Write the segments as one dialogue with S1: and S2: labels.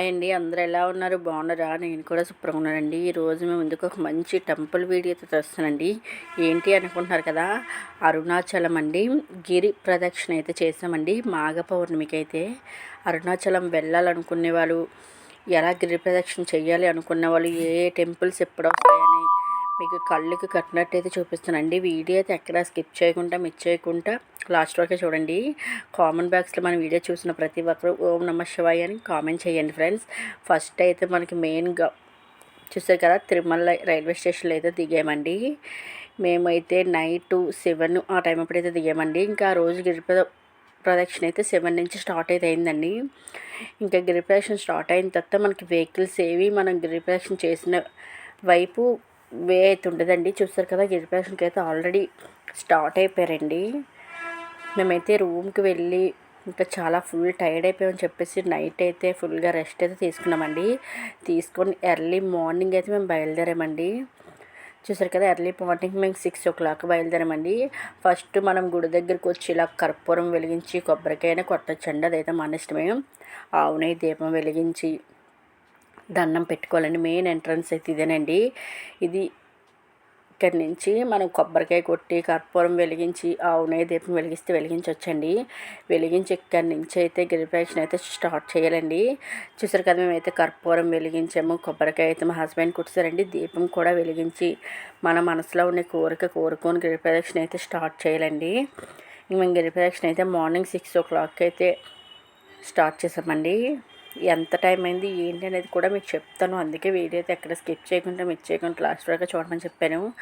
S1: Hi అండి అందరూ ఎలా ఉన్నారు? బాగున్నారా? నేను కూడా సూపర్గా ఉన్నానండి. ఈరోజు మేము ముందుకు ఒక మంచి టెంపుల్ వీడియో తెస్తానండి. ఏంటి అనుకుంటున్నారు కదా? అరుణాచలం అండి. గిరి ప్రదక్షిణ అయితే చేసామండి మాఘ పౌర్ణమికి అయితే. అరుణాచలం వెళ్ళాలనుకునే వాళ్ళు ఎలా గిరి ప్రదక్షిణ చేయాలి అనుకున్న వాళ్ళు ఏ టెంపుల్స్ ఎప్పుడు వస్తాయని మీకు కళ్ళుకి కట్టినట్టయితే చూపిస్తానండి వీడియో అయితే ఎక్కడ స్కిప్ చేయకుండా మిస్ చేయకుండా లాస్ట్ వరకే చూడండి. కామన్ బాక్స్లో మనం వీడియో చూసిన ప్రతి ఒక్కరు ఓం నమ శివాయ అని కామెంట్ చేయండి ఫ్రెండ్స్. ఫస్ట్ అయితే మనకి మెయిన్గా చూసారు కదా తిరుమల రైల్వే స్టేషన్లో అయితే దిగామండి. మేమైతే నైట్ సెవెన్ ఆ టైం అప్పుడైతే దిగామండి. ఇంకా ఆ రోజు గిరిపద ప్రదక్షిణ అయితే సెవెన్ నుంచి స్టార్ట్ అయితే అయిందండి. ఇంకా గిరి స్టార్ట్ అయిన తర్వాత మనకి వెహికల్స్ ఏవి మనం గిరి చేసిన వైపు వే అయితే ఉండదండి. చూస్తారు కదా గిరి అయితే ఆల్రెడీ స్టార్ట్ అయిపోయారండి. మేమైతే రూమ్కి వెళ్ళి ఇంకా చాలా ఫుల్ టైర్డ్ అయిపోయామని చెప్పేసి నైట్ అయితే ఫుల్గా రెస్ట్ అయితే తీసుకున్నామండి. తీసుకొని ఎర్లీ మార్నింగ్ అయితే మేము బయలుదేరామండి. చూసారు కదా ఎర్లీ మార్నింగ్ మేము సిక్స్ ఓ క్లాక్ బయలుదేరామండి. ఫస్ట్ మనం గుడి దగ్గరికి వచ్చి ఇలా కర్పూరం వెలిగించి కొబ్బరికాయనే కొట్టచ్చండి. అదైతే మన ఇష్టమే. ఆవునై దీపం వెలిగించి దండం పెట్టుకోవాలండి. మెయిన్ ఎంట్రన్స్ అయితే ఇదేనండి. ఇది ఇక్కడి నుంచి మనం కొబ్బరికాయ కొట్టి కర్పూరం వెలిగించి ఆవునే దీపం వెలిగిస్తే వెలిగించవచ్చండి వెలిగించి ఇక్కడి నుంచి అయితే గిరిప్రదక్షిణ అయితే స్టార్ట్ చేయాలండి. చూసారు కదా మేమైతే కర్పూరం వెలిగించాము కొబ్బరికాయ అయితే మా హస్బెండ్ కుట్టారండి దీపం కూడా వెలిగించి మన మనసులో ఉన్న కోరిక కోరుకొని గిరిప్రదక్షిణ అయితే స్టార్ట్ చేయాలండి. మేము గిరిప్రదక్షిణ అయితే మార్నింగ్ సిక్స్ ఓ క్లాక్ అయితే స్టార్ట్ చేసామండి ఎంత టైం అయింది ఏంటి అనేది కూడా మీకు చెప్తాను. అందుకే వీడియో అయితే ఎక్కడ స్కిప్ చేయకుండా మిస్ చేయకుండా లాస్ట్ వరకు చూడమని చెప్పాను.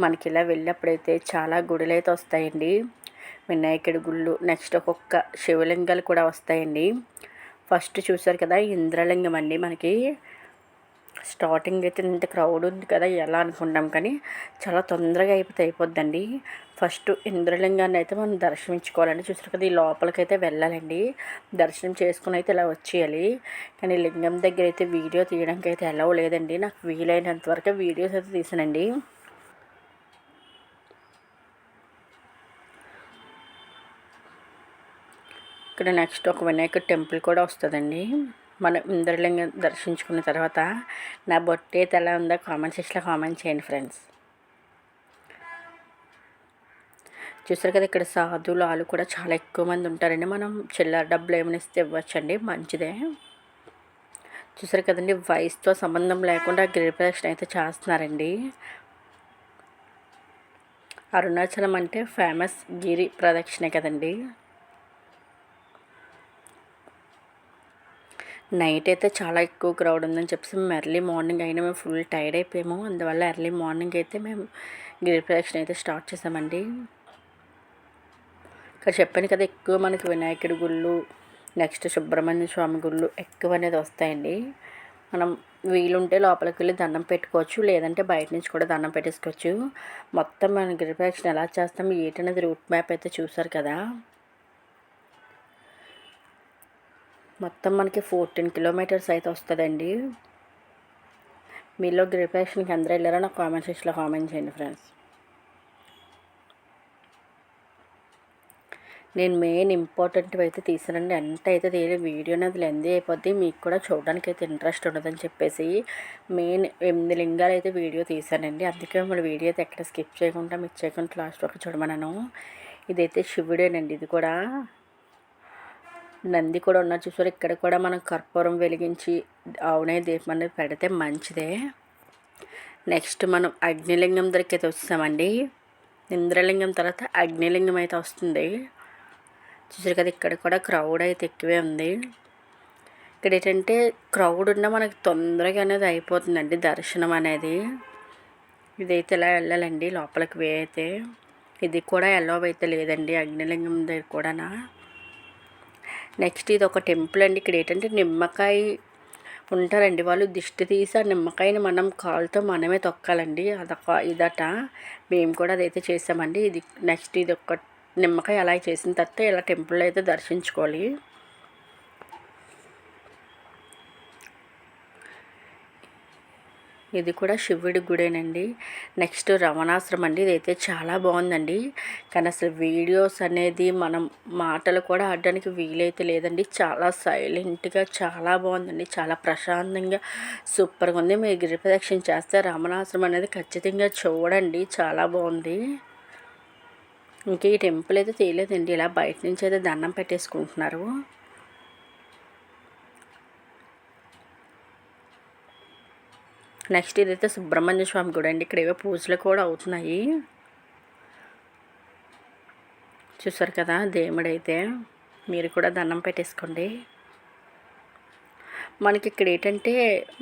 S1: మనకి ఇలా వెళ్ళినప్పుడైతే చాలా గుడులు అయితే వస్తాయండి. వినాయకుడి గుళ్ళు నెక్స్ట్ ఒక్కొక్క శివలింగాలు కూడా వస్తాయండి. ఫస్ట్ చూసారు కదా ఇంద్రలింగం అండి మనకి. స్టార్టింగ్ అయితే ఇంత క్రౌడ్ ఉంది కదా ఎలా అనుకుంటాం కానీ చాలా తొందరగా అయిపోతే అయిపోద్దండి. ఫస్ట్ ఇంద్రలింగాన్ని అయితే మనం దర్శించుకోవాలండి. చూసారు కదా ఈ లోపలికైతే వెళ్ళాలండి. దర్శనం చేసుకుని అయితే ఇలా వచ్చేయాలి. కానీ లింగం దగ్గర అయితే వీడియో తీయడానికి అయితే ఎలా లేదండి. నాకు వీలైనంత వరకు వీడియోస్ అయితే తీసానండి. ఇక్కడ నెక్స్ట్ ఒక వినాయక టెంపుల్ కూడా వస్తుందండి. మనం ఇంద్రలింగం దర్శించుకున్న తర్వాత నా బొట్టే ఎలా ఉందో కామెంట్ సెక్షన్లో కామెంట్ చేయండి ఫ్రెండ్స్. చూసారు కదా ఇక్కడ సాధువులు వాళ్ళు కూడా చాలా ఎక్కువ మంది ఉంటారండి. మనం చిల్లర డబ్బులు ఏమైనా ఇస్తే ఇవ్వచ్చండి మంచిదే. చూసారు కదండి వయసుతో సంబంధం లేకుండా గిరి ప్రదక్షిణ అయితే చేస్తున్నారండి. అరుణాచలం అంటే ఫేమస్ గిరి ప్రదక్షిణ కదండి. నైట్ అయితే చాలా ఎక్కువ క్రౌడ్ ఉందని చెప్పేసి మేము ఎర్లీ మార్నింగ్ అయినా మేము ఫుల్ టైర్డ్ అయిపోయాము. అందువల్ల ఎర్లీ మార్నింగ్ అయితే మేము గిరి ప్రదక్షిణ అయితే స్టార్ట్ చేసామండి. ఇక్కడ చెప్పాను కదా ఎక్కువ మనకి వినాయకుడి గుళ్ళు నెక్స్ట్ సుబ్రహ్మణ్య స్వామి గుళ్ళు ఎక్కువ అనేది వస్తాయండి. మనం వీలుంటే లోపలికి వెళ్ళి దండం పెట్టుకోవచ్చు లేదంటే బయట నుంచి కూడా దండం పెట్టేసుకోవచ్చు. మొత్తం మన గిరి ప్రదక్షిణ ఎలా చేస్తాం ఏంటనేది రూట్ మ్యాప్ అయితే చూసారు కదా. మొత్తం మనకి ఫోర్టీన్ కిలోమీటర్స్ అయితే వస్తుందండి. మీలో గ్రిపేషన్కి అందరూ వెళ్ళారో? నాకు కామెంట్ సెక్షన్లో కామెంట్ చేయండి ఫ్రెండ్స్. నేను మెయిన్ ఇంపార్టెంట్ అయితే తీసానండి. ఎంత అయితే తీయలేదు వీడియో అనేది లెందీ అయిపోద్ది. మీకు కూడా చూడడానికి అయితే ఇంట్రెస్ట్ ఉండదని చెప్పేసి మెయిన్ ఎనిమిది లింగాలు అయితే వీడియో తీసానండి. అందుకే మన వీడియో అయితే ఎక్కడ స్కిప్ చేయకుండా మిస్ చేయకుండా లాస్ట్ వరకు చూడమన్నాను. ఇదైతే శివుడేనండి. ఇది కూడా నంది కూడా ఉన్నారు. చూసారు? ఇక్కడ కూడా మనం కర్పూరం వెలిగించి ఆవునే దీపం అనేది పెడితే మంచిదే. నెక్స్ట్ మనం అగ్నిలింగం దగ్గరికి అయితే వచ్చామండి ఇంద్రలింగం తర్వాత అగ్నిలింగం అయితే వస్తుంది. చూసారు కదా ఇక్కడ కూడా క్రౌడ్ అయితే ఎక్కువే ఉంది. ఇక్కడ ఏంటంటే క్రౌడ్ ఉన్న మనకి తొందరగా అనేది అయిపోతుందండి దర్శనం అనేది. ఇదైతే ఇలా వెళ్ళాలండి? లోపలికి వే అయితే. ఇది కూడా ఎల్లో అయితే లేదండి అగ్నిలింగం దగ్గర కూడానా. నెక్స్ట్ ఇది ఒక టెంపుల్ అండి. ఇక్కడ ఏంటంటే నిమ్మకాయ ఉంటారండి. వాళ్ళు దిష్టి తీసి ఆ నిమ్మకాయని మనం కాలుతో మనమే తొక్కాలండి. అదొక ఇదట. మేము కూడా అదైతే చేసామండి. ఇది నెక్స్ట్ ఇది ఒక నిమ్మకాయ అలా చేసిన తర్వాత ఇలా టెంపుల్ అయితే దర్శించుకోవాలి. ఇది కూడా శివుడి గుడేనండి. నెక్స్ట్ రమణాశ్రమం అండి. ఇదైతే చాలా బాగుందండి. కానీ అసలు వీడియోస్ అనేది మనం మాటలు కూడా ఆడడానికి వీలైతే లేదండి. చాలా సైలెంట్గా చాలా బాగుందండి. చాలా ప్రశాంతంగా సూపర్గా ఉంది. మీరు గిరిప్రదక్షిణ చేస్తే రమణాశ్రమం అనేది ఖచ్చితంగా చూడండి. చాలా బాగుంది. ఇంక ఈ టెంపుల్ అయితే తెలియదండి ఇలా బయట నుంచి అయితే దండం పెట్టేసుకుంటున్నారు. నెక్స్ట్ ఇదైతే సుబ్రహ్మణ్య స్వామి గుడి అండి. ఇక్కడ ఏవో పూజలు కూడా అవుతున్నాయి. చూసారు కదా దేవుడైతే. మీరు కూడా దండం పెట్టేసుకోండి. మనకి ఇక్కడ ఏంటంటే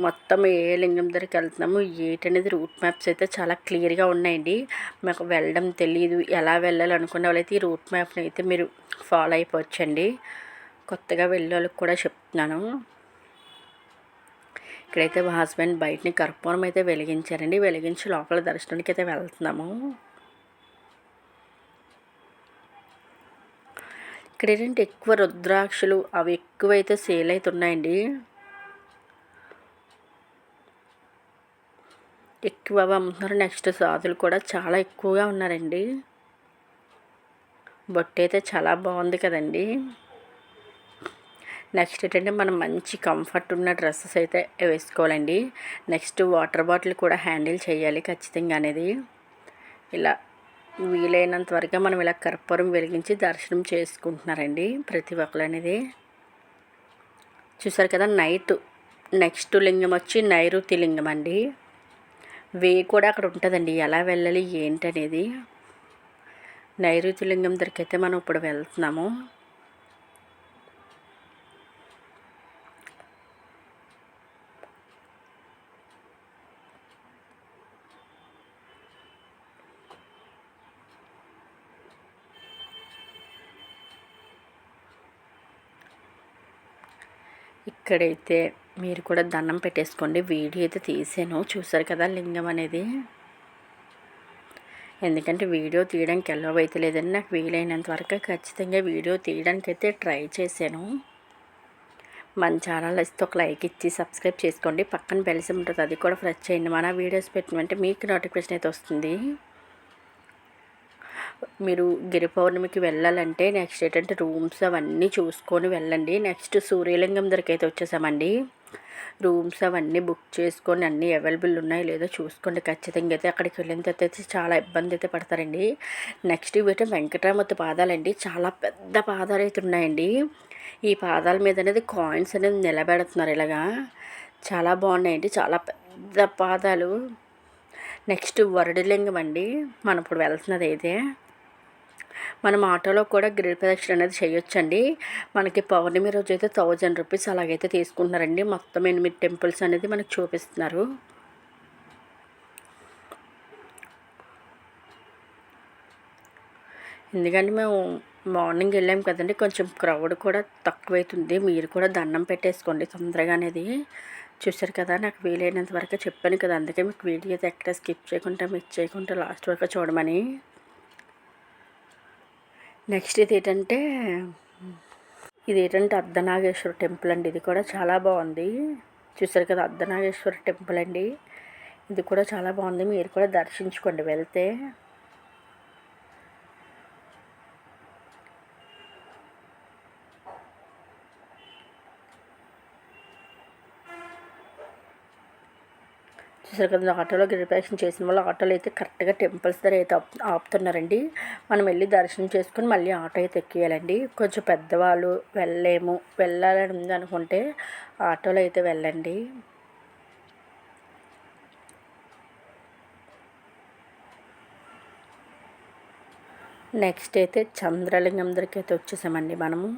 S1: మొత్తం ఏ లింగం దగ్గరికి వెళ్తున్నాము ఏంటనేది రూట్ మ్యాప్స్ అయితే చాలా క్లియర్గా ఉన్నాయండి. మాకు వెళ్ళడం తెలియదు ఎలా వెళ్ళాలనుకునే వాళ్ళైతే ఈ రూట్ మ్యాప్ని అయితే మీరు ఫాలో అయిపోవచ్చండి. కొత్తగా వెళ్ళే వాళ్ళకి కూడా చెప్తున్నాను. ఇక్కడైతే మా హస్బెండ్ బయటని కర్పూరం అయితే వెలిగించారండి. వెలిగించి లోపల దర్శనానికి అయితే వెళ్తున్నాము. ఇక్కడ ఏంటంటే ఎక్కువ రుద్రాక్షలు అవి ఎక్కువైతే సేల్ అవుతున్నాయండి. ఎక్కువ అమ్ముతున్నారు. నెక్స్ట్ సాధులు కూడా చాలా ఎక్కువగా ఉన్నారండి. బొట్టు అయితే చాలా బాగుంది కదండి. నెక్స్ట్ ఏంటంటే మనం మంచి కంఫర్ట్ ఉన్న డ్రెస్సెస్ అయితే వేసుకోవాలండి. నెక్స్ట్ వాటర్ బాటిల్ కూడా హ్యాండిల్ చేయాలి ఖచ్చితంగా అనేది. ఇలా వీలైనంత వరకు మనం ఇలా కర్పూరం వెలిగించి దర్శనం చేసుకుంటున్నారండి ప్రతి ఒక్కరు అనేది. చూసారు కదా నైట్ నెక్స్ట్ లింగం వచ్చి నైరుతి లింగం అండి. వే కూడా అక్కడ ఉంటుందండి. ఎలా వెళ్ళాలి ఏంటనేది. నైరుతి లింగం దగ్గరికి అయితే మనం ఇప్పుడు వెళ్తున్నాము. ఇక్కడైతే మీరు కూడా దండం పెట్టేసుకోండి. వీడియో అయితే తీసాను. చూసారు కదా లింగం అనేది? ఎందుకంటే వీడియో తీయడానికి ఎల్లవ అయితే లేదని నాకు వీలైనంత వరకు ఖచ్చితంగా వీడియో తీయడానికి అయితే ట్రై చేశాను. మన ఛానల్ ఇస్తే ఒక లైక్ ఇచ్చి సబ్స్క్రైబ్ చేసుకోండి. పక్కన బెల్స్ ఉంటుంది. అది కూడా ఫ్రెష్ చేయండి. మన వీడియోస్ పెట్టినంటే మీకు నోటిఫికేషన్ అయితే వస్తుంది. మీరు గిరి పౌర్ణమికి వెళ్ళాలంటే నెక్స్ట్ ఏంటంటే రూమ్స్ అవన్నీ చూసుకొని వెళ్ళండి. నెక్స్ట్ సూర్యలింగం దగ్గరికి అయితే వచ్చేసామండి. రూమ్స్ అవన్నీ బుక్ చేసుకొని అన్నీ అవైలబుల్ ఉన్నాయో. లేదో చూసుకోండి. ఖచ్చితంగా అయితే అక్కడికి వెళ్ళిన తర్వాత అయితే చాలా ఇబ్బంది అయితే పడతారండి. నెక్స్ట్ ఇవి వెంకటరామతి పాదాలండి చాలా పెద్ద పాదాలు అయితే ఉన్నాయండి. ఈ పాదాల మీద అనేది కాయిన్స్ అనేది నిలబెడుతున్నారు ఇలాగా. చాలా బాగున్నాయండి. చాలా పెద్ద పాదాలు. నెక్స్ట్ వరడలింగం అండి. మనం ఇప్పుడు వెళ్తున్నది అయితే. మనం ఆటోలో కూడా గిరి ప్రదక్షిణ అనేది చేయొచ్చండి. మనకి పౌర్ణమి రోజు అయితే థౌజండ్ రూపీస్ అలాగైతే తీసుకుంటున్నారండి. మొత్తం ఎనిమిది టెంపుల్స్ అనేది మనకు చూపిస్తున్నారు. ఎందుకంటే మేము మార్నింగ్ వెళ్ళాం కదండి. కొంచెం క్రౌడ్ కూడా తక్కువైతుంది. మీరు కూడా దండం పెట్టేసుకోండి తొందరగా అనేది. చూసారు కదా నాకు వీలైనంత వరకు చెప్పాను కదా. అందుకే మీకు వీడియో అయితే ఎక్కడ స్కిప్ చేయకుండా మిస్ చేయకుండా లాస్ట్ వరకు చూడమని. నెక్స్ట్ ఇది ఏంటంటే ఇది ఏంటంటే అర్ధనాగేశ్వర టెంపుల్ అండి. ఇది కూడా చాలా బాగుంది. చూసారు కదా అర్ధనాగేశ్వర టెంపుల్ అండి. ఇది కూడా చాలా బాగుంది. మీరు కూడా దర్శించుకోండి వెళ్తే. చూసారు కదా ఆటోలో రిపేషన్ చేసిన వాళ్ళు ఆటోలో అయితే కరెక్ట్గా టెంపుల్స్ దగ్గర అయితే ఆపుతున్నారండి. మనం వెళ్ళి దర్శనం చేసుకుని మళ్ళీ ఆటో అయితే ఎక్కియాలండి. కొంచెం పెద్దవాళ్ళు వెళ్ళలేము. వెళ్ళాలని ఉంది అనుకుంటే ఆటోలో అయితే వెళ్ళండి. నెక్స్ట్ అయితే చంద్రలింగం దగ్గరికి అయితే వచ్చేసామండి మనము.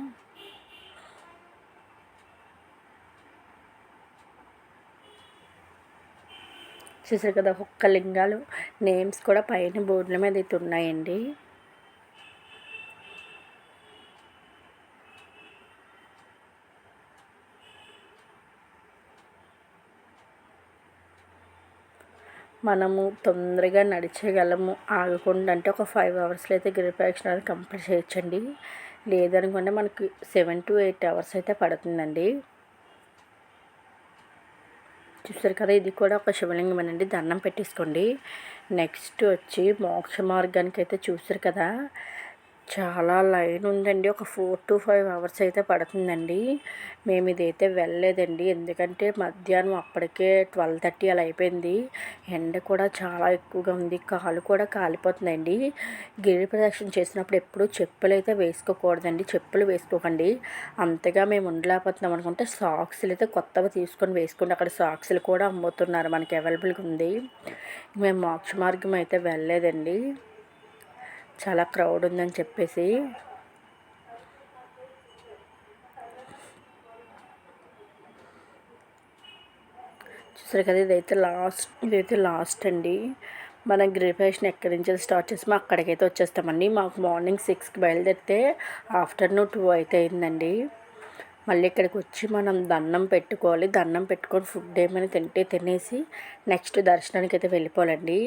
S1: చూసారు కదా ఒక్క లింగాలు నేమ్స్ కూడా పైన బోర్డుల మీద అయితే ఉన్నాయండి. మనము తొందరగా నడిచేయగలము ఆగకుండా అంటే ఒక ఫైవ్ అవర్స్లో అయితే గిరి కంప్లీట్ చేయొచ్చండి. లేదనుకుంటే మనకి సెవెన్ టు ఎయిట్ అవర్స్ అయితే పడుతుందండి. చూసారు కదా ఇది కూడా ఒక శివలింగం అండి దండం పెట్టేసుకోండి. నెక్స్ట్ వచ్చి మోక్ష మార్గానికి అయితే చూసారు కదా చాలా లైన్ ఉందండి. ఒక ఫోర్ టు ఫైవ్ అవర్స్ అయితే పడుతుందండి. మేము ఇదైతే వెళ్ళలేదండి. ఎందుకంటే మధ్యాహ్నం అప్పటికే ట్వెల్వ్ థర్టీ అలా అయిపోయింది. ఎండ కూడా చాలా ఎక్కువగా ఉంది. కాలు కూడా కాలిపోతుందండి. గిరి ప్రదక్షిణ చేసినప్పుడు ఎప్పుడు చెప్పులు అయితే వేసుకోకూడదండి. చెప్పులు వేసుకోకండి. అంతగా మేము ఉండలేకపోతున్నాం అనుకుంటే సాక్స్లు అయితే కొత్తగా తీసుకొని వేసుకుంటే అక్కడ సాక్స్లు కూడా అమ్ముతున్నారు. మనకి అవైలబుల్గా ఉంది. మేము మోక్ష మార్గం అయితే వెళ్ళలేదండి. చాలా క్రౌడ్ ఉందని చెప్పేసి. చూసారు కదా ఇదైతే లాస్ట్ ఇదైతే లాస్ట్ అండి. మనం గ్రిపేషన్ ఎక్కడి నుంచి స్టార్ట్ చేసామో అక్కడికైతే వచ్చేస్తామండి. మాకు మార్నింగ్ సిక్స్కి బయలుదేరితే ఆఫ్టర్నూన్ టూ అయితే అయిందండి. మళ్ళీ ఇక్కడికి వచ్చి మనం దండం పెట్టుకోవాలి. దండం పెట్టుకొని ఫుడ్ ఏమైనా తింటే తినేసి నెక్స్ట్ దర్శనానికి అయితే వెళ్ళిపోవాలండి.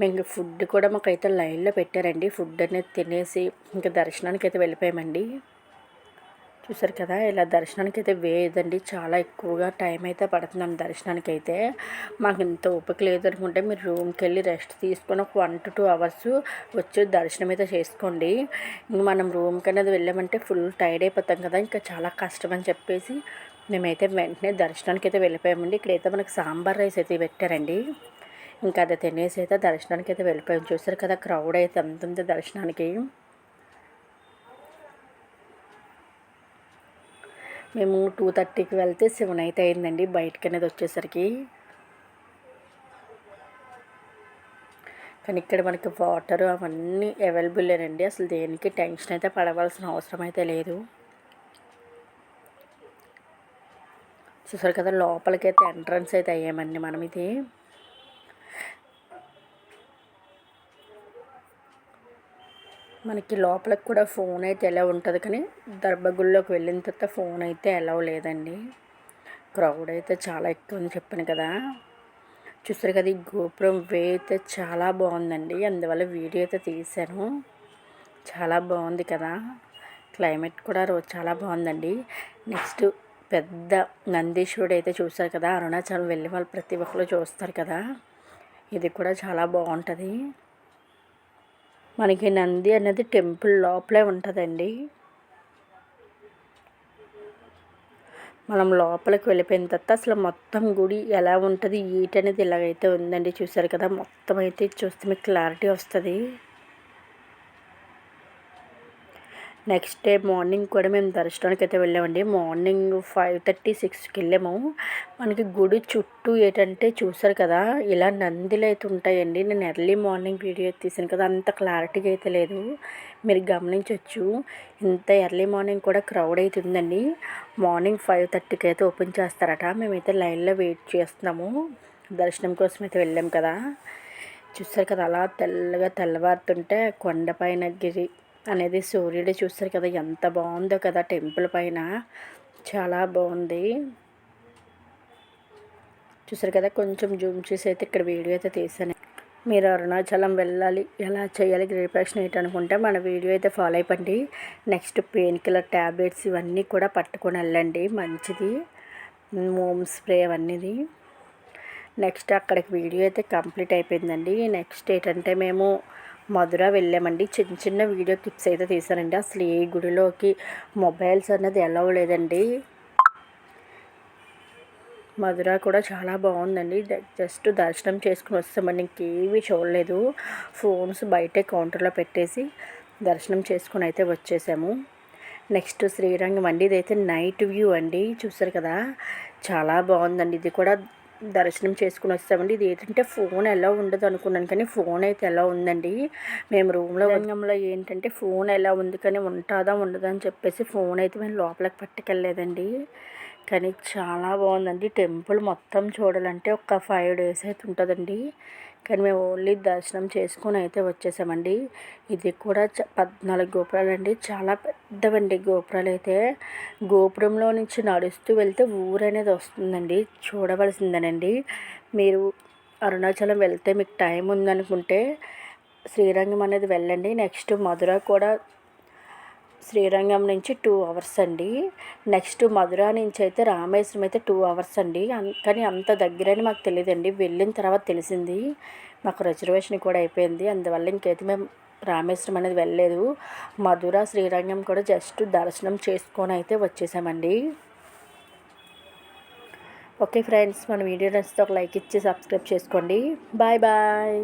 S1: మేము ఫుడ్ కూడా మాకైతే లైన్లో పెట్టారండి. ఫుడ్ అనేది తినేసి ఇంకా దర్శనానికి అయితే వెళ్ళిపోయామండి. చూసారు కదా ఇలా దర్శనానికి అయితే వేయదండి చాలా ఎక్కువగా టైం అయితే పడుతుందండి దర్శనానికి అయితే మాకు ఇంత ఓపిక లేదు అనుకుంటే మీరు రూమ్కి వెళ్ళి రెస్ట్ తీసుకొని ఒక వన్ టు టూ అవర్స్ వచ్చి దర్శనం అయితే చేసుకోండి. ఇంక మనం రూమ్కి అనేది వెళ్ళామంటే ఫుల్ టైర్డ్ అయిపోతాం కదా ఇంకా చాలా కష్టం అని చెప్పేసి మేమైతే వెంటనే దర్శనానికి అయితే వెళ్ళిపోయామండి. ఇక్కడైతే మనకు సాంబార్ రైస్ అయితే పెట్టారండి. ఇంకా అది తినేసి అయితే దర్శనానికి అయితే వెళ్ళిపోయాం. చూసారు కదా క్రౌడ్ అయితే అంత దర్శనానికి. మేము టూ థర్టీకి వెళ్తే సెవెన్ అయితే అయిందండి బయటకు అనేది వచ్చేసరికి. కానీ ఇక్కడ మనకి వాటర్ అవన్నీ అవైలబుల్లేనండి అసలు దేనికి టెన్షన్ అయితే పడవలసిన అవసరం అయితే లేదు. చూసారు కదా లోపలికైతే ఎంట్రన్స్ అయితే అయ్యామండి మనం ఇది మనకి లోపలికి కూడా ఫోన్ అయితే ఎలా ఉంటుంది కానీ దర్భగుల్లోకి వెళ్ళిన తర్వాత ఫోన్ అయితే ఎలా లేదండి. క్రౌడ్ అయితే చాలా ఎక్కువ అని చెప్పాను కదా. చూస్తారు కదా ఈ గోపురం వే అయితే చాలా బాగుందండి. అందువల్ల వీడియో అయితే తీశాను. చాలా బాగుంది కదా. క్లైమేట్ కూడా రోజు చాలా బాగుందండి. నెక్స్ట్ పెద్ద నందీశ్వరుడు అయితే చూస్తారు కదా అరుణాచలం వెళ్ళి వాళ్ళు ప్రతి ఒక్కరు చూస్తారు కదా. ఇది కూడా చాలా బాగుంటుంది. మనకి నంది అనేది టెంపుల్ లోపలే ఉంటుందండి. మనం లోపలికి వెళ్ళిపోయిన తర్వాత అసలు మొత్తం గుడి ఎలా ఉంటుంది ఈట అనేది ఇలాగైతే ఉందండి. చూసారు కదా మొత్తం అయితే చూస్తే మీకు క్లారిటీ వస్తుంది. నెక్స్ట్ డే మార్నింగ్ కూడా మేము దర్శనానికి అయితే వెళ్ళామండి. మార్నింగ్ ఫైవ్ థర్టీ సిక్స్కి వెళ్ళాము. మనకి గుడి చుట్టూ ఏంటంటే చూసారు కదా ఇలా నందిలు అయితే ఉంటాయండి. నేను ఎర్లీ మార్నింగ్ వీడియో తీసాను కదా అంత క్లారిటీగా అయితే లేదు. మీరు గమనించవచ్చు ఇంత ఎర్లీ మార్నింగ్ కూడా క్రౌడ్ అవుతుందండి మార్నింగ్ ఫైవ్ థర్టీకి అయితే ఓపెన్ చేస్తారట. మేమైతే లైన్లో వెయిట్ చేస్తున్నాము. దర్శనం కోసం అయితే వెళ్ళాం కదా. చూసారు కదా అలా తెల్లగా తెల్లవారుతుంటే కొండపైన గిరి అనేది సూర్యుడు చూస్తారు కదా ఎంత బాగుందో కదా టెంపుల్ పైన. చాలా బాగుంది. చూసారు కదా కొంచెం జూమ్ చేసి అయితే ఇక్కడ వీడియో అయితే తీసాను. మీరు అరుణాచలం వెళ్ళాలి ఎలా చేయాలి గ్రేపేషన్ ఏంటి అనుకుంటే మన వీడియో అయితే ఫాలో అయిపోండి. నెక్స్ట్ పెయిన్ కిల్లర్ ట్యాబ్లెట్స్ ఇవన్నీ కూడా పట్టుకొని వెళ్ళండి మంచిది. మోమ్ స్ప్రే అవన్నీది. నెక్స్ట్ అక్కడికి వీడియో అయితే కంప్లీట్ అయిపోయిందండి. నెక్స్ట్ ఏంటంటే మేము మధుర వెళ్ళామండి. చిన్న చిన్న వీడియో క్లిప్స్ అయితే తీసానండి అసలు ఏ గుడిలోకి మొబైల్స్ అనేది ఎలా లేదండి. మధుర కూడా చాలా బాగుందండి. జస్ట్ దర్శనం చేసుకుని వస్తామండి. ఇంకేమీ చూడలేదు. ఫోన్స్ బయటే కౌంటర్లో పెట్టేసి దర్శనం చేసుకుని అయితే వచ్చేసాము. నెక్స్ట్ శ్రీరంగం అండి. ఇదైతే నైట్ వ్యూ అండి. చూసారు కదా? చాలా బాగుందండి. ఇది కూడా దర్శనం చేసుకుని వస్తామండి ఇది ఏంటంటే ఫోన్ ఎలా ఉండదు అనుకున్నాను కానీ ఫోన్ అయితే ఎలా ఉందండి. మేము రూమ్లో రంగంలో ఏంటంటే ఫోన్ ఎలా ఉంది కానీ ఉంటుందా ఉండదా అని చెప్పేసి ఫోన్ అయితే మేము లోపలికి పట్టుకెళ్ళలేదండి. కానీ చాలా బాగుందండి. టెంపుల్ మొత్తం చూడాలంటే ఒక ఫైవ్ డేస్ అయితే ఉంటుందండి. కానీ మేము ఓన్లీ దర్శనం చేసుకొని అయితే వచ్చేసామండి. ఇది కూడా చ పద్నాలుగు గోపురాలు అండి చాలా పెద్దవండి గోపురాలు అయితే. గోపురంలో నుంచి నడుస్తూ వెళ్తే ఊరు అనేది వస్తుందండి. చూడవలసిందేనండి. మీరు అరుణాచలం వెళ్తే మీకు టైం ఉందనుకుంటే శ్రీరంగం అనేది వెళ్ళండి. నెక్స్ట్ మధుర కూడా శ్రీరంగం నుంచి టూ అవర్స్ అండి. నెక్స్ట్ మధుర నుంచి అయితే రామేశ్వరం అయితే టూ అవర్స్ అండి. కానీ అంత దగ్గరని మాకు తెలియదండి. వెళ్ళిన తర్వాత తెలిసింది. మాకు రిజర్వేషన్ కూడా అయిపోయింది. అందువల్ల ఇంకైతే మేము రామేశ్వరం అనేది వెళ్ళలేదు. మధుర శ్రీరంగం కూడా జస్ట్ దర్శనం చేసుకొని అయితే వచ్చేసామండి. ఓకే ఫ్రెండ్స్ మన వీడియో నచ్చితే ఒక లైక్ ఇచ్చి సబ్స్క్రైబ్ చేసుకోండి. Bye bye.